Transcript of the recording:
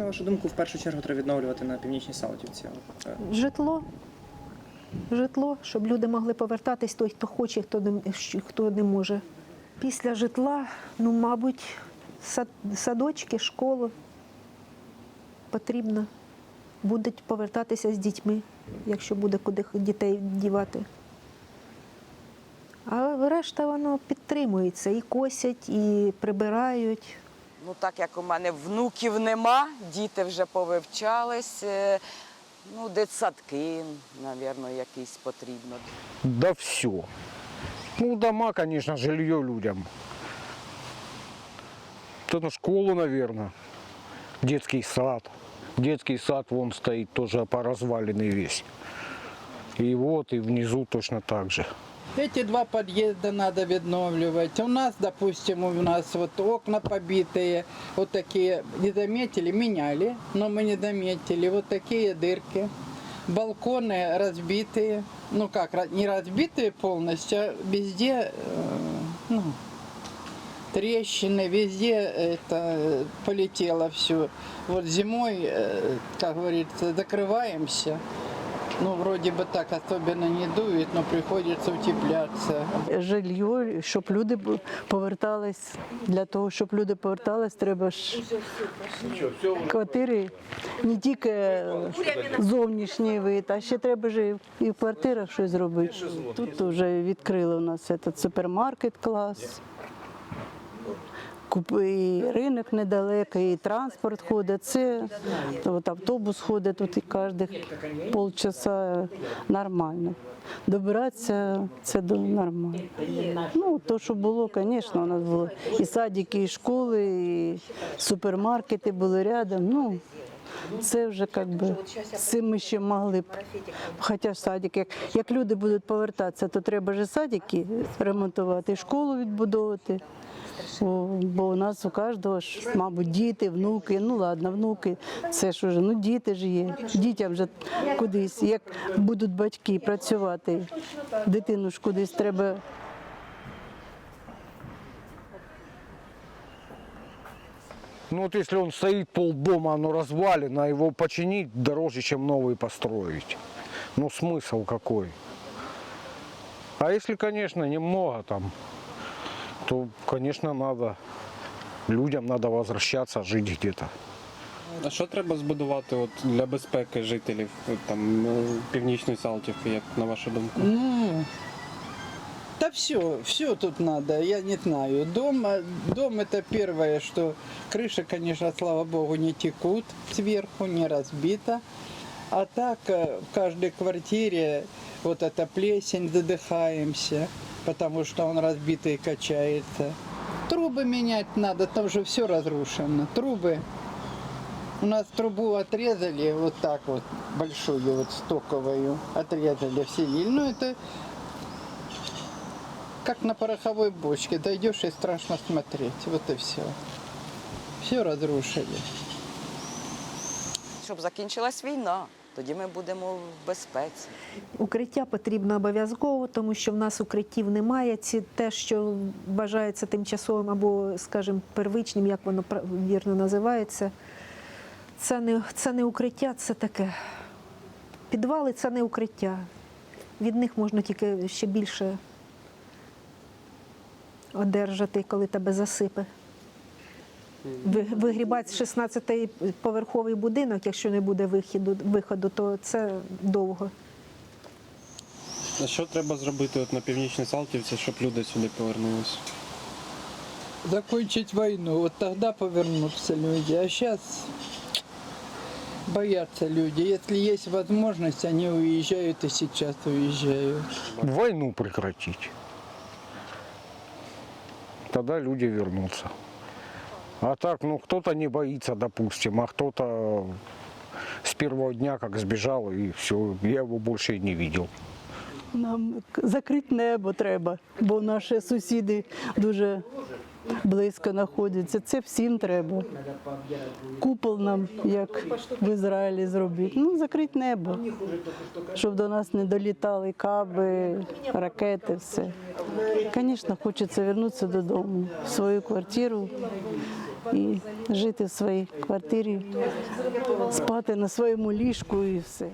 на вашу думку, в першу чергу треба відновлювати на північній е, Житло. Житло, щоб люди могли повертатись, той, хто хоче, хто не, хто не може. Після житла, ну, мабуть, сад, садочки, школи потрібно. Будуть повертатися з дітьми, якщо буде куди дітей дівати. А решта воно підтримується. І косять, і прибирають. Ну, так як у мене внуків нема, діти вже повивчались. е, Ну, дитсадки, мабуть, якісь потрібно. Да все. Ну, дома, конечно, жилье людям. Вот Это школу, наверное. Детский сад. Детский сад вон стоит тоже поразваленный весь. И вот, и внизу точно так же. Эти два подъезда надо відновлювати. У нас, допустим, у нас вот окна побитые, вот такие, не заметили, меняли, но мы не заметили, вот такие дырки. Балконы разбитые, ну как, не разбитые полностью, а везде, э, ну, трещины, везде это полетело все. Вот зимой, э, как говорится, закрываемся. Ну, вроде бы так особенно не дует, но приходится утепляться. жилье, щоб люди повертались. Для того, щоб люди повертались, треба ж квартири не тільки зовнішній вид, а ще треба ж і в квартирах щось зробити. Тут вже відкрили у нас этот супермаркет клас. І ринок недалеко, і транспорт ходить. Це от автобус ходить тут і кожних полчаса нормально. Добиратися це нормально. Ну, то, що було, звісно, у нас було і садики, і школи, і супермаркети були рядом. Ну, це вже як би з цим ми ще могли б. Хоча садик, як, як люди будуть повертатися, то треба ж садики ремонтувати, школу відбудовувати. Бо у нас у кожного ж, мабуть, діти, внуки. Ну ладно, внуки, це ж уже, ну діти ж є. Дітям вже кудись, як будуть батьки працювати, дитину ж кудись треба Ну вот если он стоит полдома, оно развалено, его починить дороже, чем новый построить. Ну смысл какой? А если, конечно, немного там, то, конечно, надо, людям надо возвращаться, жить где-то. А що треба збудувати от для безпеки жителів от, там е, північної Салтівки, як на вашу думку? Ну, да все, все тут надо, я не знаю. Дом, а, дом это первое, что крыша, конечно, слава богу, не текут сверху, не разбита. А так э, в каждой квартире вот эта плесень, задыхаемся, Потому что он разбитый качается. Трубы менять надо, там же все разрушено. Трубы. У нас трубу отрезали вот так вот, большую вот стоковую, отрезали все. Ну это как на пороховой бочке. Дойдешь и страшно смотреть. Вот и все. Все разрушили. Щоб закінчилась війна, тоді ми будемо в безпеці. Укриття потрібно обов'язково, тому що в нас укриттів немає. Ці те, що вважається тимчасовим або, скажімо, первичним, як воно вірно називається, це не, це не укриття, це таке. Підвали це не укриття. Від них можна тільки ще більше одержати, коли тебе засипе. Ви- Вигрібати 16-поверховий будинок, якщо не буде вихіду, виходу, то це довго. А що треба зробити от на північній Салтівці, щоб люди сюди повернулися? Закончить войну. Вот тогда повернутся люди. А сейчас боятся люди. Если есть возможность, они уезжают и сейчас уезжают. Войну прекратить. Тогда люди вернутся. А так, ну кто-то не боится, допустим, а кто-то с первого дня как сбежал и все, я его больше не видел. Нам закрити небо треба, бо наші сусіди дуже близько знаходяться. Це всім треба. Купол нам, як в Ізраїлі, зробити. Ну, закрити небо, щоб до нас не долітали каби, ракети, все. Звісно, хочеться повернутися додому, в свою квартиру і жити в своїй квартирі, спати на своєму ліжку і все.